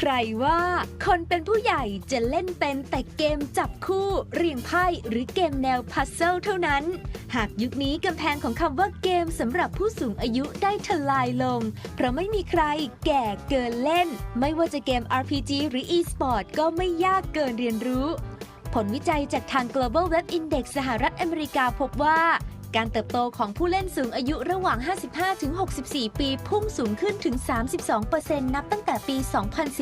ใครว่าคนเป็นผู้ใหญ่จะเล่นเป็นแต่เกมจับคู่ เรียงไพ่หรือเกมแนวพัซเซิลเท่านั้น หากยุคนี้กำแพงของคำว่าเกมสำหรับผู้สูงอายุได้ทลายลง เพราะไม่มีใครแก่เกินเล่น ไม่ว่าจะเกม RPG หรือ e-sport ก็ไม่ยากเกินเรียนรู้ ผลวิจัยจากทาง Global Web Index สหรัฐอเมริกาพบว่า การเติบโตของผู้เล่นสูงอายุระหว่าง 55-64 ปีพุ่งสูงขึ้นถึง 32%นับตั้งแต่ปี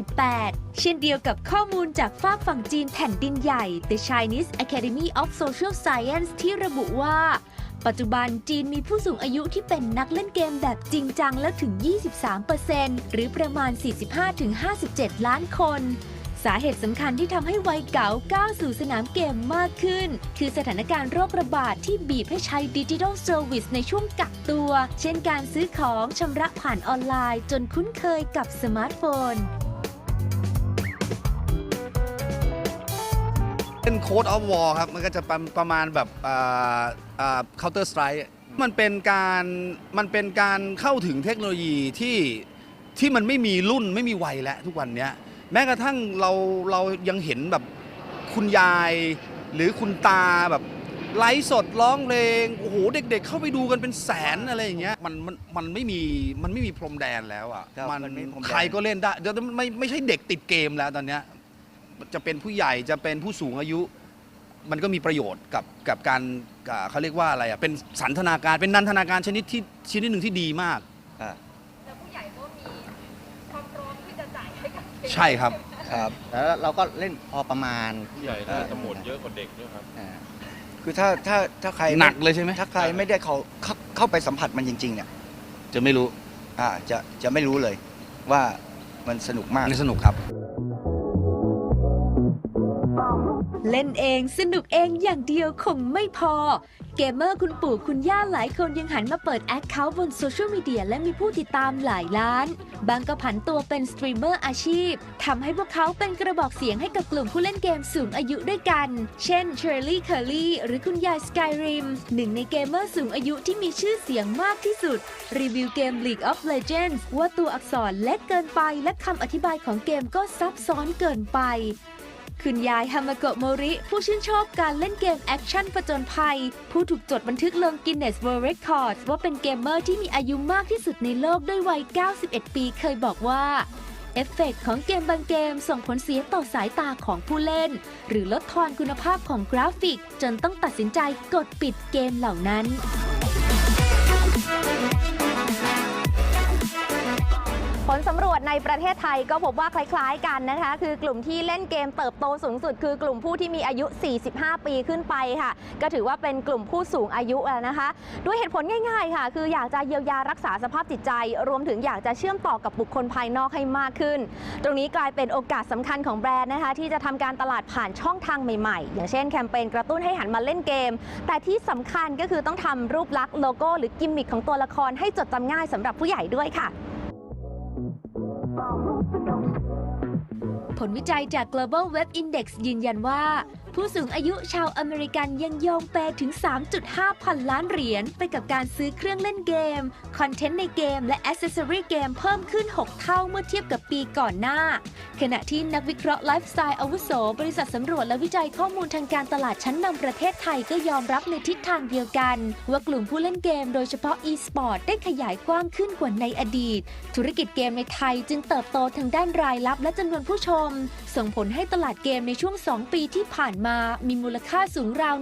2018 เช่นเดียวกับข้อมูลจากฝากฝั่งจีนแผ่นดินใหญ่ The Chinese Academy of Social Science ที่ระบุว่า ปัจจุบันจีนมีผู้สูงอายุที่เป็นนักเล่นเกมแบบจริงจังแล้วถึง 23%หรือประมาณ 45-57 ล้านคน สาเหตุสำคัญที่ทำให้วัยเก๋าก้าวสู่สนามเกมมากขึ้น คือสถานการณ์โรคระบาดที่บีบให้ใช้ดิจิทัลเซอร์วิสในช่วงกักตัว เช่นการซื้อของชำระผ่านออนไลน์ จนคุ้นเคยกับสมาร์ทโฟน เป็นโค้ดออฟวอลครับ มันก็จะประประมาณแบบอ่าอ่า counter strike มันเป็นการมันเป็นการเข้าถึงเทคโนโลยีที่ที่มันไม่มีรุ่นไม่มีวัยแล้วทุกวันเนี้ย แม้กระทั่งเราเรายังเห็นแบบคุณยาย หรือคุณตาแบบไลฟ์สดร้องเพลงโอ้โหเด็กๆเข้าไปดูกันเป็นแสนอะไรอย่างเงี้ยมันมันมันไม่มีมันไม่มีพรมแดนแล้วอะครับมันไม่มีพรมแดน ใครก็เล่นได้เดี๋ยวไม่ไม่ใช่เด็กติดเกมแล้วตอนเนี้ยจะเป็นผู้ใหญ่จะเป็นผู้สูงอายุ มันก็มีประโยชน์กับกับการอ่าเขาเรียกว่าอะไรอะเป็นสันทนาการเป็นนันทนาการชนิดที่ชนิดหนึ่งที่ดีมาก อ่า แล้วผู้ใหญ่ก็มีความพร้อมที่จะจ่าย ให้กับเด็กใช่ครับครับ แล้วเราก็เล่นพอประมาณ ผู้ใหญ่น่าจะหมดเยอะกว่าเด็กด้วยครับ อ่าคือถ้าถ้าถ้าใครหนักเลยใช่ไหมถ้าใครไม่ได้เขาเข้าเข้าไปสัมผัสมันจริง ๆ เนี่ยจะไม่รู้อ่าจะจะไม่รู้เลยว่ามันสนุกมากนี่สนุกครับ เล่นเองสนุกเองอย่างเดียวคงไม่พอ เกมเมอร์คุณปู่คุณย่าหลายคนยังหันมาเปิดแอคเคาท์บนโซเชียลมีเดียและมีผู้ติดตามหลายล้าน บางก็ผันตัวเป็นสตรีมเมอร์อาชีพ ทำให้พวกเขาเป็นกระบอกเสียงให้กับกลุ่มผู้เล่นเกมสูงอายุด้วยกัน เช่นเชอร์รี่เคอร์รี่หรือคุณยายสกายริมหนึ่งในเกมเมอร์สูงอายุที่มีชื่อเสียงมากที่สุด รีวิวเกม League of Legends ว่าตัวอักษรเล็กเกินไป และคำอธิบายของเกมก็ซับซ้อนเกินไป คุณยายฮามาโกะโมริ ผู้ชื่นชอบการเล่นเกมแอคชั่นผจญภัย ผู้ถูกจดบันทึกลง Guinness World Records ว่าเป็นเกมเมอร์ที่มีอายุมากที่สุดในโลกด้วยวัย 91 ปีเคยบอกว่า เอฟเฟกต์ของเกมบางเกมส่งผลเสียต่อสายตาของผู้เล่น หรือลดทอนคุณภาพของกราฟิก จนต้องตัดสินใจกดปิดเกมเหล่านั้น ผลสำรวจในประเทศไทยก็พบว่าคล้ายๆกันนะคะ คือกลุ่มที่เล่นเกมเติบโตสูงสุด คือกลุ่มผู้ที่มีอายุ 45 ปีขึ้นไปค่ะ ก็ถือว่าเป็นกลุ่มผู้สูงอายุแล้วนะคะ ด้วยเหตุผลง่ายๆค่ะ คืออยากจะเยียวยารักษาสภาพจิตใจ รวมถึงอยากจะเชื่อมต่อกับบุคคลภายนอกให้มากขึ้น ตรงนี้กลายเป็นโอกาสสำคัญของแบรนด์นะคะ ที่จะทำการตลาดผ่านช่องทางใหม่ๆ อย่างเช่นแคมเปญกระตุ้นให้หันมาเล่นเกม แต่ที่สำคัญก็คือต้องทำรูปลักษณ์โลโก้ หรือกิมมิคของตัวละครให้จดจำง่ายสำหรับผู้ใหญ่ด้วยค่ะ ผลวิจัยจาก Global Web Index ยืนยันว่า ผู้สูงอายุชาวอเมริกันยังโยงเปถึง 3.5 พันล้านเหรียญไปกับการซื้อเครื่องเล่นเกม คอนเทนต์ในเกมและอ c เซสซอรีเกมเพิ่มขึ้น 6 เท่าเมื่อเทียบกับปีก่อนหน้า ขณะที่นักวิเคราะห์ไลฟ์สไตล์อาวุโส บริษัทสำรวจและวิจัยข้อมูลทางการตลาดชั้นนำประเทศไทยก็ยอมรับในทิศทางเดียวกัน ว่ากลุ่มผู้เล่นเกมโดยเฉพาะ e-sport ได้ขยายกว้างขึ้นกว่าในอดีต ธุรกิจเกมในไทยจึงเติบโตทางด้านรายรับและจำนวนผู้ชม ส่งผลให้ตลาดเกมในช่วง 2 ปีที่ผ่านมา มีมูลค่าสูงราว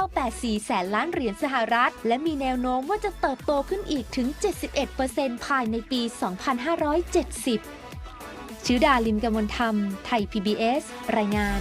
1.984 แสนล้านเหรียญสหรัฐ และมีแนวโน้มว่าจะเติบโตขึ้นอีกถึง 71%ภายในปี 2570 ชิวดาลิมกมลธรรม ไทย PBS รายงาน